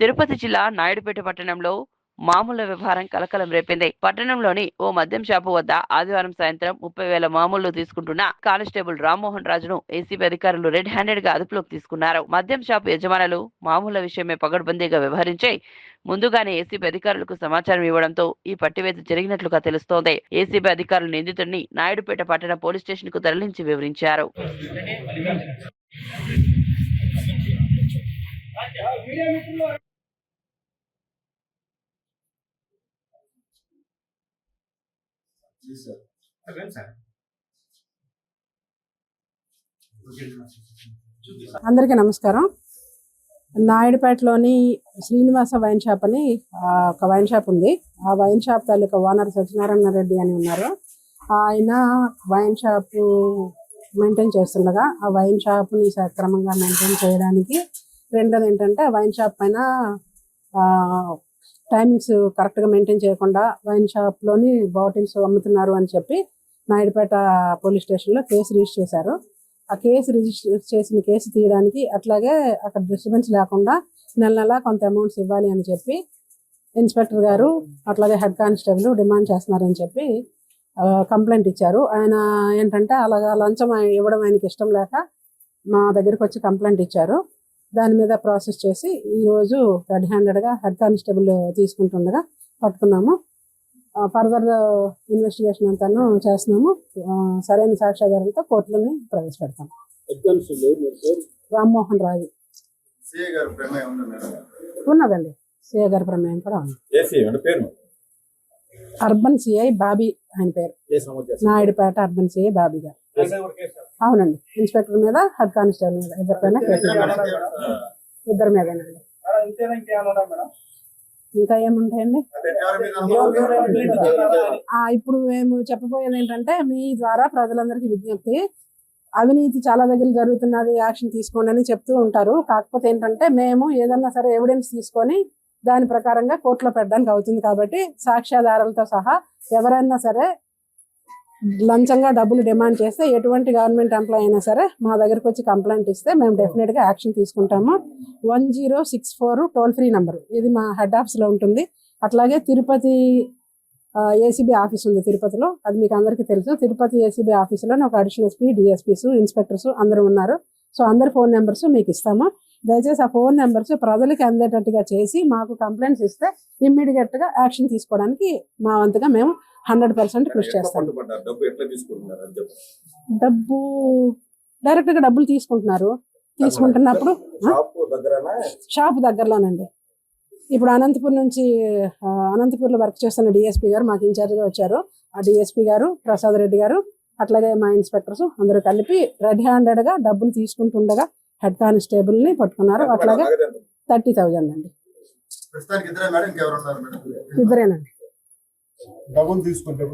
తిరుపతి జిల్లా నాయుడుపేట పట్టణంలో మామూలు వ్యవహారం కలకలం రేపింది. పట్టణంలోని ఓ మద్యం షాపు వద్ద ఆదివారం సాయంత్రం ముప్పై వేల మామూలు తీసుకుంటున్న కానిస్టేబుల్ రామ్మోహన్ రాజును ఏసీబీ అధికారులు రెడ్ హ్యాండెడ్గా అదుపులోకి తీసుకున్నారు. మద్యం షాపు యజమానులు మామూలు విషయమే పగడ్బందీగా వ్యవహరించే ముందుగానే ఏసీబీ అధికారులకు సమాచారం ఇవ్వడంతో ఈ పట్టివేత జరిగినట్లుగా తెలుస్తోంది. ఏసీబీ అధికారులు నిందితుడిని నాయుడుపేట పట్టణ పోలీస్ స్టేషన్కు తరలించి వివరించారు. అందరికీ నమస్కారం. నాయుడుపేటలోని శ్రీనివాస వైన్ షాప్ అని ఒక వైన్ షాప్ ఉంది. ఆ వైన్ షాప్ తాలూకా ఓనర్ సత్యనారాయణ రెడ్డి అని ఉన్నారు. ఆయన వైన్ షాప్ మెయింటైన్ చేస్తుండగా ఆ వైన్ షాప్ని సక్రమంగా మెయింటైన్ చేయడానికి రెండోది ఏంటంటే ఆ వైన్ షాప్ పైన టైమింగ్స్ కరెక్ట్గా మెయింటైన్ చేయకుండా వైన్ షాప్లోని బాటిల్స్ అమ్ముతున్నారు అని చెప్పి నాయుడుపేట పోలీస్ స్టేషన్లో కేసు రిజిస్టర్ చేశారు. ఆ కేసు రిజిస్టర్ చేసిన కేసు తీయడానికి అట్లాగే అక్కడ డిస్టర్బెన్స్ లేకుండా నెల నెల కొంత అమౌంట్స్ ఇవ్వాలి అని చెప్పి ఇన్స్పెక్టర్ గారు అట్లాగే హెడ్ కానిస్టేబుల్ డిమాండ్ చేస్తున్నారని చెప్పి కంప్లైంట్ ఇచ్చారు. ఆయన ఏంటంటే అలాగా లంచం ఇవ్వడం ఆయనకి ఇష్టం లేక మా దగ్గరికి వచ్చి కంప్లైంట్ ఇచ్చారు. దాని మీద ప్రాసెస్ చేసి ఈరోజు రెడ్ హ్యాండెడ్గా హెడ్ కానిస్టేబుల్ తీసుకుంటుండగా పట్టుకున్నాము. ఫర్దర్ ఇన్వెస్టిగేషన్ అంతాను చేస్తున్నాము. సరైన సాక్ష్యాధారంతో కోర్టులోని ప్రవేశపెడతాం. రామ్మోహన్ రాజు. సిఏ ఉన్నదండి. సిఐ గారి ప్రమేయం కూడా ఉంది. అర్బన్ సిఐ బాబీ ఆయన పేరు. నాయుడుపేట అర్బన్ సిఐ బాబీ గారు. అవునండి. ఇన్స్పెక్టర్ మీద హెడ్ కానిస్టేబుల్ మీద ఇద్దరి పైన కేసు పెట్టారు. ఇద్దరి మీదేనండి. ఇంకా ఏముంటాయండి? ఇప్పుడు మేము చెప్పబోయేది ఏంటంటే మీ ద్వారా ప్రజలందరికీ విజ్ఞప్తి. అవినీతి చాలా దగ్గర జరుగుతున్నది యాక్షన్ తీసుకోండి అని చెప్తూ ఉంటారు. కాకపోతే ఏంటంటే మేము ఏదన్నా సరే ఎవిడెన్స్ తీసుకొని దాని ప్రకారంగా కోర్టులో పెట్టడానికి అవుతుంది కాబట్టి సాక్ష్యాధారాలతో సహా ఎవరైనా సరే లంచంగా డబ్బులు డిమాండ్ చేస్తే ఎటువంటి గవర్నమెంట్ ఎంప్లాయ్ అయినా సరే మా దగ్గరకు వచ్చి కంప్లైంట్ ఇస్తే మేము డెఫినెట్గా యాక్షన్ తీసుకుంటాము. One zero six four toll free number. ఇది మా హెడ్ ఆఫీస్లో ఉంటుంది. అట్లాగే తిరుపతి ఏసీబీ ఆఫీస్ ఉంది తిరుపతిలో. అది మీకు అందరికీ తెలుసు. తిరుపతి ఏసీబీ ఆఫీసులో ఒక అడిషనల్ ఎస్పీ డిఎస్పీస్ ఇన్స్పెక్టర్స్ అందరూ ఉన్నారు. సో అందరి ఫోన్ నెంబర్స్ మీకు ఇస్తాము. దయచేసి ఆ ఫోన్ నెంబర్స్ ప్రజలకి అందేటట్టుగా చేసి మాకు కంప్లైంట్స్ ఇస్తే ఇమ్మీడియట్గా యాక్షన్ తీసుకోవడానికి మా వంతుగా మేము హండ్రెడ్ పర్సెంట్ కృషి చేస్తాం పట్టుబడ్డారు? డబ్బు ఎట్లా తీసుకుంటున్నారు అని చెప్పి డబ్బు డైరెక్ట్గా డబ్బులు తీసుకుంటున్నారు. తీసుకుంటున్నప్పుడు షాప్ దగ్గరనా? షాప్ దగ్గరలోనండి. ఇప్పుడు అనంతపూర్ నుంచి అనంతపూర్లో వర్క్ చేస్తున్న డిఎస్పీ గారు మాకు ఇన్ఛార్జ్గా వచ్చారు. ఆ డిఎస్పీ గారు ప్రసాద్ రెడ్డి గారు అట్లాగే మా ఇన్స్పెక్టర్స్ అందరూ కలిపి రెడ్ హ్యాండెడ్గా డబ్బులు తీసుకుంటుండగా హెడ్ కానిస్టేబుల్ని పట్టుకున్నారు. అట్లాగే? థర్టీ థౌజండ్ అండి. ఇద్దరేనండి. డబ్బులు తీసుకుంటే